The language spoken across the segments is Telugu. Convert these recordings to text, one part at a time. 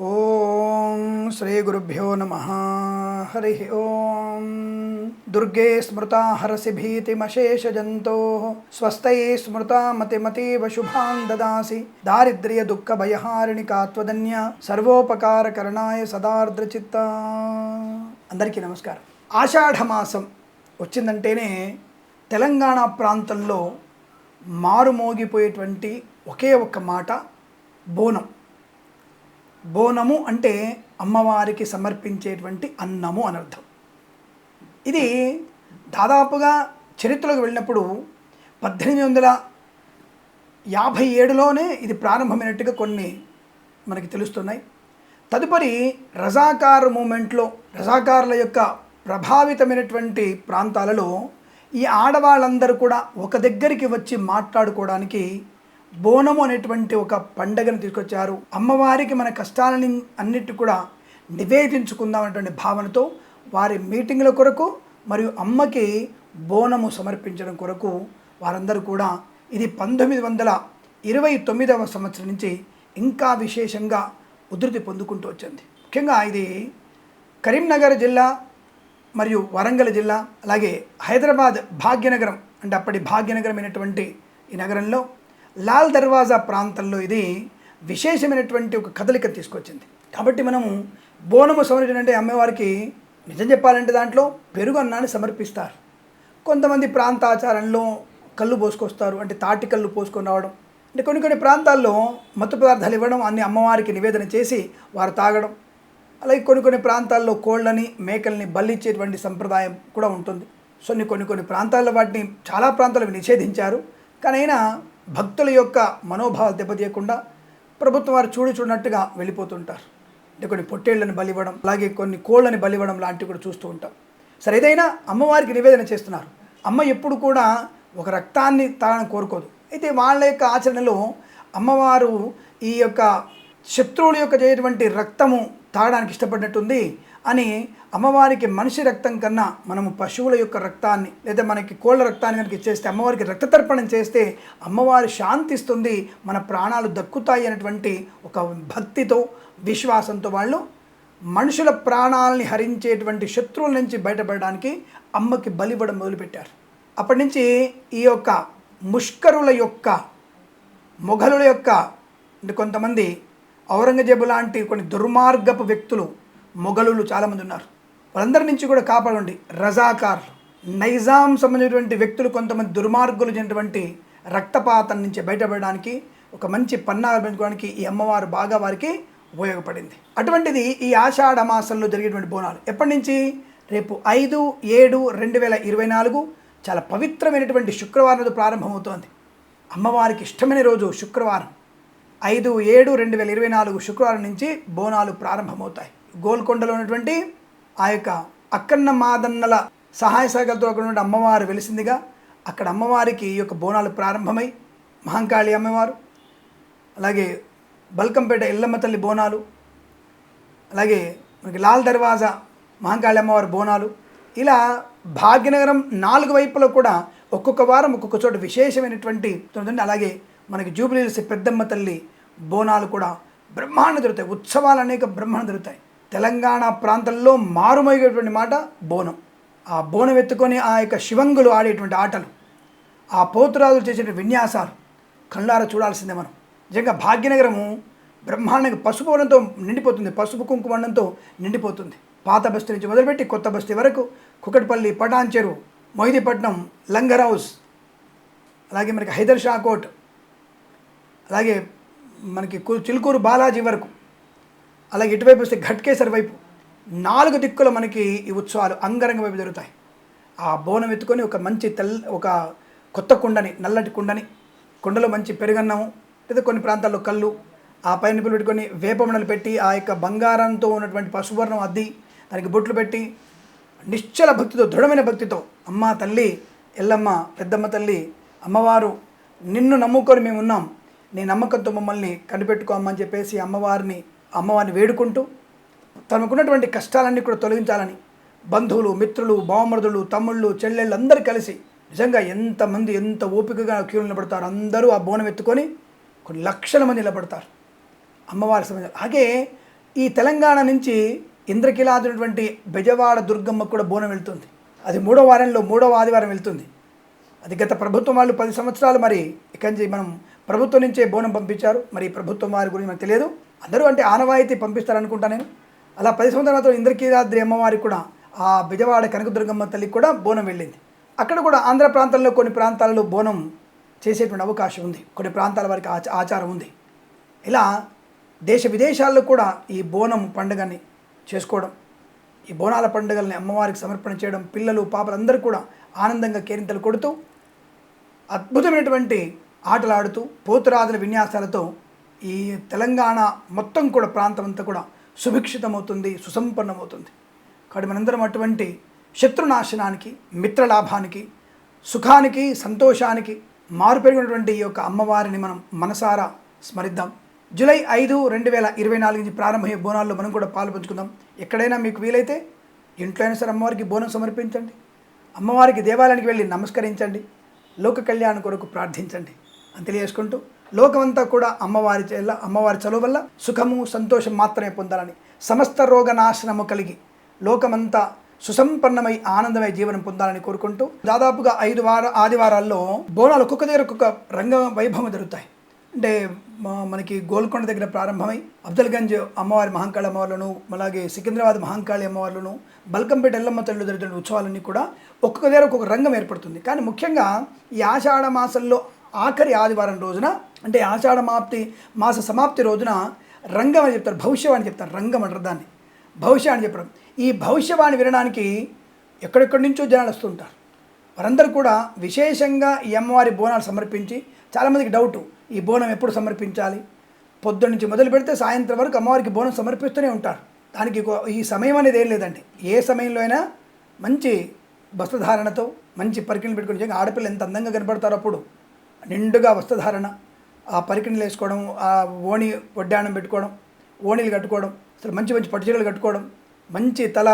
ఓం శ్రీ గురుభ్యో నమ. హరి ఓం. దుర్గే స్మృతా హరసి భీతిమశేషజంతో స్వస్తై స్మృతా మతిమతీవ శుభాన్ దదాసి. దారిద్ర్య దుఃఖ భయహారిణి కాత్వదన్య. సర్వోపకారకరణాయ సదార్ద్రచిత్త. అందరికీ నమస్కారం. ఆషాఢమాసం వచ్చిందంటేనే తెలంగాణ ప్రాంతంలో మారుమోగిపోయేటువంటి ఒకే ఒక్క మాట బోనం. బోనము అంటే అమ్మవారికి సమర్పించేటువంటి అన్నము అనర్థం ఇది దాదాపుగా చరిత్రలోకి వెళ్ళినప్పుడు పద్దెనిమిది వందల యాభై ఏడులోనే ఇది ప్రారంభమైనట్టుగా కొన్ని మనకి తెలుస్తున్నాయి. తదుపరి రజాకార్ మూమెంట్లో రజాకారుల యొక్క ప్రభావితమైనటువంటి ప్రాంతాలలో ఈ ఆడవాళ్ళందరూ కూడా ఒక దగ్గరికి వచ్చి మాట్లాడుకోవడానికి బోనము అనేటువంటి ఒక పండగను తీసుకొచ్చారు. అమ్మవారికి మన కష్టాలని అన్నిటి కూడా నివేదించుకుందాం అనేటువంటి భావనతో వారి మీటింగ్ల కొరకు మరియు అమ్మకి బోనము సమర్పించడం కొరకు వారందరూ కూడా ఇది పంతొమ్మిది వందల ఇరవై తొమ్మిదవ సంవత్సరం నుంచి ఇంకా విశేషంగా ఉధృతి పొందుకుంటూ వచ్చింది. ముఖ్యంగా ఇది కరీంనగర్ జిల్లా మరియు వరంగల్ జిల్లా అలాగే హైదరాబాద్ భాగ్యనగరం అంటే అప్పటి భాగ్యనగరం అయినటువంటి ఈ నగరంలో లాల్ దర్వాజా ప్రాంతంలో ఇది విశేషమైనటువంటి ఒక కదలిక తీసుకొచ్చింది. కాబట్టి మనము బోనము సమర్పించడం అంటే అమ్మవారికి నిజం చెప్పాలంటే దాంట్లో పెరుగు అన్నాన్ని సమర్పిస్తారు. కొంతమంది ప్రాంతాచారంలో కళ్ళు పోసుకొస్తారు అంటే తాటి కళ్ళు పోసుకొని రావడం. అంటే కొన్ని కొన్ని ప్రాంతాల్లో మత్తు పదార్థాలు ఇవ్వడం అన్ని అమ్మవారికి నివేదన చేసి వారు తాగడం. అలాగే కొన్ని కొన్ని ప్రాంతాల్లో కోళ్ళని మేకల్ని బలిచ్చేటువంటి సంప్రదాయం కూడా ఉంటుంది. సో కొన్ని కొన్ని కొన్ని ప్రాంతాల్లో వాటిని చాలా ప్రాంతాలు నిషేధించారు. కానీ అయినా భక్తుల యొక్క మనోభావాలు దెబ్బతీయకుండా ప్రభుత్వం వారు చూడు చూడనట్టుగా వెళ్ళిపోతుంటారు. అంటే కొన్ని పొట్టేళ్ళను బలివ్వడం అలాగే కొన్ని కోళ్ళని బలివ్వడం లాంటివి కూడా చూస్తూ ఉంటాం. సరే ఏదైనా అమ్మవారికి నివేదన చేస్తున్నారు. అమ్మ ఎప్పుడు కూడా ఒక రక్తాన్ని తాగని కోరుకోదు. అయితే వాళ్ళ యొక్క ఆచరణలో అమ్మవారు ఈ యొక్క శత్రువుల యొక్క చేయటువంటి రక్తము తాగడానికి ఇష్టపడినట్టుంది అని అమ్మవారికి మనిషి రక్తం కన్నా మనము పశువుల యొక్క రక్తాన్ని లేదా మనకి కోళ్ళ రక్తాన్ని కనుక ఇచ్చేస్తే అమ్మవారికి రక్త తర్పణం చేస్తే అమ్మవారి శాంతిస్తుంది మన ప్రాణాలు దక్కుతాయి అనేటువంటి ఒక భక్తితో విశ్వాసంతో వాళ్ళు మనుషుల ప్రాణాలని హరించేటువంటి శత్రువుల నుంచి బయటపడడానికి అమ్మకి బలివ్వడం మొదలుపెట్టారు. అప్పటి నుంచి ఈ యొక్క ముష్కరుల యొక్క మొఘలుల యొక్క అంటే కొంతమంది ఔరంగజేబు లాంటి కొన్ని దుర్మార్గపు వ్యక్తులు మొఘలులు చాలామంది ఉన్నారు. వాళ్ళందరి నుంచి కూడా కాపాడండి. రజాకార్లు. నైజాం సంబంధించినటువంటి వ్యక్తులు కొంతమంది దుర్మార్గులు అయినటువంటి రక్తపాతం నుంచి బయటపడడానికి ఒక మంచి పన్నాలు పెంచుకోవడానికి ఈ అమ్మవారు బాగా వారికి ఉపయోగపడింది. అటువంటిది ఈ ఆషాఢ మాసంలో జరిగేటువంటి బోనాలు. ఎప్పటి నుంచి? రేపు ఐదు ఏడు రెండు వేల ఇరవై నాలుగు చాలా పవిత్రమైనటువంటి శుక్రవారం రోజు ప్రారంభమవుతోంది. అమ్మవారికి ఇష్టమైన రోజు శుక్రవారం. ఐదు ఏడు రెండు వేల ఇరవై నాలుగు శుక్రవారం నుంచి బోనాలు ప్రారంభమవుతాయి. గోల్కొండలో ఉన్నటువంటి ఆ యొక్క అక్కన్న మాదన్నల సహాయ సహకారంతో అక్కడ అమ్మవారు వెలిసిందిగా అక్కడ అమ్మవారికి ఈ యొక్క బోనాలు ప్రారంభమై మహంకాళి అమ్మవారు అలాగే బల్కంపేట ఎల్లమ్మ తల్లి బోనాలు అలాగే మనకి లాల్ దర్వాజా మహంకాళి అమ్మవారి బోనాలు. ఇలా భాగ్యనగరం నాలుగు వైపులో కూడా ఒక్కొక్క వారం ఒక్కొక్క చోట విశేషమైనటువంటి అలాగే మనకి జూబిలీస్ పెద్దమ్మ తల్లి బోనాలు కూడా బ్రహ్మాండ దొరుకుతాయి ఉత్సవాలు అనేక బ్రహ్మాండ దొరుకుతాయి తెలంగాణ ప్రాంతంలో మారుమోగేటువంటి మాట బోనం. ఆ బోనం ఎత్తుకొని ఆ యొక్క శివంగులు ఆడేటువంటి ఆటలు ఆ పోతురాజులు చేసిన విన్యాసాలు కళ్ళార చూడాల్సిందే మనం. నిజంగా భాగ్యనగరము బ్రహ్మాండంగా పసుపు వర్ణంతో నిండిపోతుంది. పసుపు కుంకుమండంతో నిండిపోతుంది. పాత బస్తీ నుంచి మొదలుపెట్టి కొత్త బస్తీ వరకు కుకట్పల్లి పటాన్చెరు మొయిదీపట్నం లంగర్ హౌస్ అలాగే మనకి హైదర్ షా కోట్ అలాగే మనకి చిలుకూరు బాలాజీ వరకు అలాగే ఇటువైపు వస్తే ఘట్కేసర్ వైపు నాలుగు దిక్కుల మనకి ఈ ఉత్సవాలు అంగరంగ వైపు జరుగుతాయి. ఆ బోనం ఎత్తుకొని ఒక మంచి తెల్ల ఒక కొత్త కుండని నల్లటి కుండని కుండలో మంచి పెరుగన్నము లేదా కొన్ని ప్రాంతాల్లో కళ్ళు ఆ పైన పెట్టుకొని వేపమణలు పెట్టి ఆ యొక్క బంగారంతో ఉన్నటువంటి పశువర్ణం అద్ది దానికి బొట్లు పెట్టి నిశ్చల భక్తితో దృఢమైన భక్తితో అమ్మ తల్లి ఎల్లమ్మ పెద్దమ్మ తల్లి అమ్మవారు నిన్ను నమ్ముకొని మేము ఉన్నాం. నీ నమ్మకంతో మమ్మల్ని కనిపెట్టుకోమని చెప్పేసి అమ్మవారిని అమ్మవారిని వేడుకుంటూ తనకున్నటువంటి కష్టాలన్నీ కూడా తొలగించాలని బంధువులు మిత్రులు బావమరుదులు తమ్ముళ్ళు చెల్లెళ్ళు అందరూ కలిసి నిజంగా ఎంతమంది ఎంత ఓపికగా క్యూ నిలబడతారు అందరూ ఆ బోనం ఎత్తుకొని కొన్ని లక్షల మంది నిలబడతారు. అమ్మవారి సమయం. అలాగే ఈ తెలంగాణ నుంచి ఇంద్రకీలాదినటువంటి బెజవాడ దుర్గమ్మ కూడా బోనం వెళ్తుంది. అది మూడో వారంలో మూడవ ఆదివారం వెళ్తుంది. అది గత ప్రభుత్వం వాళ్ళు పది సంవత్సరాలు మరి ఇక్కడి నుంచి మనం ప్రభుత్వం నుంచే బోనం పంపించారు. మరి ప్రభుత్వం వారి గురించి మనకు తెలియదు. అందరూ అంటే ఆనవాయితీ పంపిస్తారనుకుంటా నేను. అలా పది సంవత్సరాలతో ఇంద్రకీలాద్రి అమ్మవారికి కూడా ఆ బిజవాడ కనకదుర్గమ్మ తల్లికి కూడా బోనం వెళ్ళింది. అక్కడ కూడా ఆంధ్ర ప్రాంతాల్లో కొన్ని ప్రాంతాలలో బోనం చేసేటువంటి అవకాశం ఉంది. కొన్ని ప్రాంతాల వారికి ఆచ ఆచారం ఉంది. ఇలా దేశ విదేశాల్లో కూడా ఈ బోనం పండుగని చేసుకోవడం ఈ బోనాల పండుగల్ని అమ్మవారికి సమర్పణ చేయడం పిల్లలు పాపలు అందరూ కూడా ఆనందంగా కేరింతలు కొడుతూ అద్భుతమైనటువంటి ఆటలాడుతూ పోతురాజుల విన్యాసాలతో ఈ తెలంగాణ మొత్తం కూడా ప్రాంతం అంతా కూడా సుభిక్షితమవుతుంది సుసంపన్నమవుతుంది. కాబట్టి మనందరం అటువంటి శత్రునాశనానికి మిత్రలాభానికి సుఖానికి సంతోషానికి మారుపెరిగినటువంటి ఈ యొక్క అమ్మవారిని మనం మనసారా స్మరిద్దాం. జూలై ఐదు రెండు వేల ఇరవై నాలుగు నుంచి ప్రారంభమయ్యే బోనాల్లో మనం కూడా పాలు పంచుకుందాం. ఎక్కడైనా మీకు వీలైతే ఇంట్లో అయినా సరే అమ్మవారికి బోనం సమర్పించండి. అమ్మవారికి దేవాలయానికి వెళ్ళి నమస్కరించండి. లోక కళ్యాణం కొరకు ప్రార్థించండి. అని తెలియజేసుకుంటూ లోకమంతా కూడా అమ్మవారి చేల అమ్మవారి చలువ వల్ల సుఖము సంతోషం మాత్రమే పొందాలని సమస్త రోగ నాశనము కలిగి లోకమంతా సుసంపన్నమై ఆనందమై జీవనం పొందాలని కోరుకుంటూ దాదాపుగా ఐదు వార ఆదివారాల్లో బోనాలు ఒక్కొక్క దగ్గర ఒక్కొక్క రంగ వైభవం జరుగుతాయి అంటే మనకి గోల్కొండ దగ్గర ప్రారంభమై అఫ్జల్గంజ్ అమ్మవారి మహంకాళి అమ్మవార్లను అలాగే సికింద్రాబాద్ మహంకాళి అమ్మవార్లను బల్కంపేట ఎల్లమ్మ తల్లి జరుగుతున్న ఉత్సవాలన్నీ కూడా ఒక్కొక్క దగ్గర ఒక్కొక్క రంగం ఏర్పడుతుంది. కానీ ముఖ్యంగా ఈ ఆషాఢ మాసంలో ఆఖరి ఆదివారం రోజున అంటే ఆషాఢమాప్తి మాస సమాప్తి రోజున రంగం అని చెప్తారు భవిష్యవాణి చెప్తారు రంగం అంటారు దాన్ని. భవిష్యవాణి చెప్పడం ఈ భవిష్యవాణి వినడానికి ఎక్కడెక్కడి నుంచో జనాలు వస్తుంటారు వారందరూ కూడా విశేషంగా ఈ అమ్మవారి బోనాలు సమర్పించి చాలామందికి డౌటు ఈ బోనం ఎప్పుడు సమర్పించాలి? పొద్దున్న నుంచి మొదలు పెడితే సాయంత్రం వరకు అమ్మవారికి బోనం సమర్పిస్తూనే ఉంటారు. దానికి ఈ సమయం అనేది ఏం లేదండి. ఏ సమయంలో అయినా మంచి వస్త్రధారణతో మంచి పరికిణలు పెట్టుకుని ఆడపిల్ల ఎంత అందంగా కనపడతారో అప్పుడు నిండుగా వస్త్రధారణ ఆ పరికిణలు వేసుకోవడం ఆ ఓణి వడ్డాణం పెట్టుకోవడం ఓణీలు కట్టుకోవడం అసలు మంచి మంచి పట్టుచీరలు కట్టుకోవడం మంచి తల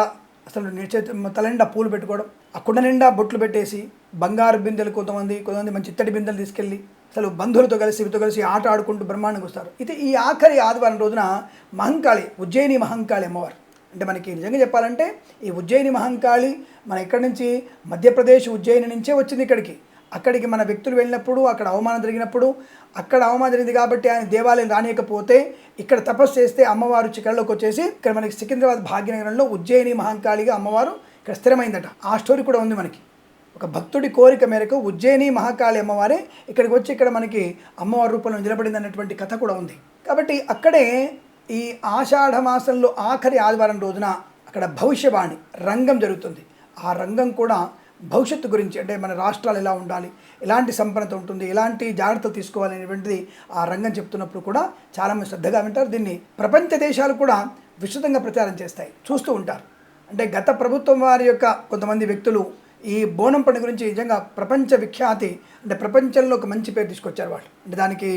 అసలు తల నిండా పూలు పెట్టుకోవడం ఆ కుండ నిండా బొట్లు పెట్టేసి బంగారు బిందెలు కొంతమంది కొంతమంది మంచి ఇత్తడి బిందెలు తీసుకెళ్ళి అసలు బంధువులతో కలిసి వీటితో కలిసి ఆట ఆడుకుంటూ బ్రహ్మాండంగా వస్తారు. ఇది ఈ ఆఖరి ఆదివారం రోజున మహంకాళి ఉజ్జయిని మహంకాళి అమ్మవారు. అంటే మనకి నిజంగా చెప్పాలంటే ఈ ఉజ్జయిని మహంకాళి మన ఇక్కడి నుంచి మధ్యప్రదేశ్ ఉజ్జయిని నుంచే వచ్చింది ఇక్కడికి. అక్కడికి మన వ్యక్తులు వెళ్ళినప్పుడు అక్కడ అవమానం జరిగినప్పుడు అక్కడ అవమానం జరిగింది కాబట్టి ఆయన దేవాలయం రానియకపోతే ఇక్కడ తపస్సు చేస్తే అమ్మవారు చిక్కడలోకి వచ్చేసి ఇక్కడ మనకి సికింద్రాబాద్ భాగ్యనగరంలో ఉజ్జయిని మహంకాళిగా అమ్మవారు ఇక్కడ స్థిరమైందట. ఆ స్టోరీ కూడా ఉంది మనకి. ఒక భక్తుడి కోరిక మేరకు ఉజ్జయిని మహాకాళి అమ్మవారే ఇక్కడికి వచ్చి ఇక్కడ మనకి అమ్మవారి రూపంలో నిలబడింది అన్నటువంటి కథ కూడా ఉంది. కాబట్టి అక్కడే ఈ ఆషాఢ మాసంలో ఆఖరి ఆదివారం రోజున అక్కడ భవిష్యవాణి రంగం జరుగుతుంది. ఆ రంగం కూడా భవిష్యత్తు గురించి అంటే మన రాష్ట్రాలు ఎలా ఉండాలి ఎలాంటి సంపన్నత ఉంటుంది ఎలాంటి జాగ్రత్తలు తీసుకోవాలి అనేటువంటిది ఆ రంగం చెప్తున్నప్పుడు కూడా చాలామంది శ్రద్ధగా వింటారు. దీన్ని ప్రపంచ దేశాలు కూడా విస్తృతంగా ప్రచారం చేస్తాయి చూస్తూ ఉంటారు. అంటే గత ప్రభుత్వం వారి యొక్క కొంతమంది వ్యక్తులు ఈ బోనం పండుగ గురించి నిజంగా ప్రపంచ విఖ్యాతి అంటే ప్రపంచంలో ఒక మంచి పేరు తీసుకొచ్చారు వాళ్ళు. అంటే దానికి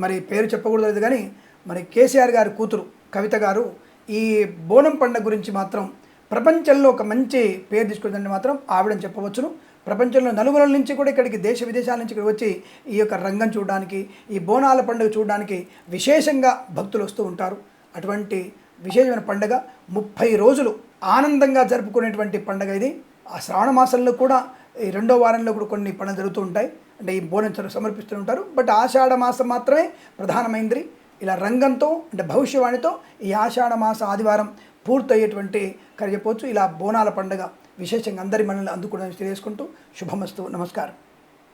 మరి పేరు చెప్పకూడదు కానీ మరి కేసీఆర్ గారి కూతురు కవిత గారు ఈ బోనం పండుగ గురించి మాత్రం ప్రపంచంలో ఒక మంచి పేరు తీసుకొచ్చిందని మాత్రం ఆవిడని చెప్పవచ్చును. ప్రపంచంలో నలుగురుల నుంచి కూడా ఇక్కడికి దేశ విదేశాల నుంచి ఇక్కడ వచ్చి ఈ యొక్క రంగం చూడడానికి ఈ బోనాల పండుగ చూడడానికి విశేషంగా భక్తులు వస్తూ ఉంటారు. అటువంటి విశేషమైన పండుగ ముప్పై రోజులు ఆనందంగా జరుపుకునేటువంటి పండుగ ఇది. ఆ శ్రావణ మాసంలో కూడా ఈ రెండో వారంలో కూడా కొన్ని పనులు జరుగుతూ ఉంటాయి. అంటే ఈ బోనం సమర్పిస్తూ ఉంటారు. బట్ ఆషాఢ మాసం మాత్రమే ప్రధానమైంది. ఇలా రంగంతో అంటే భవిష్యవాణితో ఈ ఆషాఢ మాస ఆదివారం పూర్తయ్యేటువంటి కరి చెప్పవచ్చు ఇలా బోనాల పండుగ విశేషంగా అందరి మనల్ని అందుకోవడానికి తెలియజేసుకుంటూ శుభమస్తు. నమస్కారం.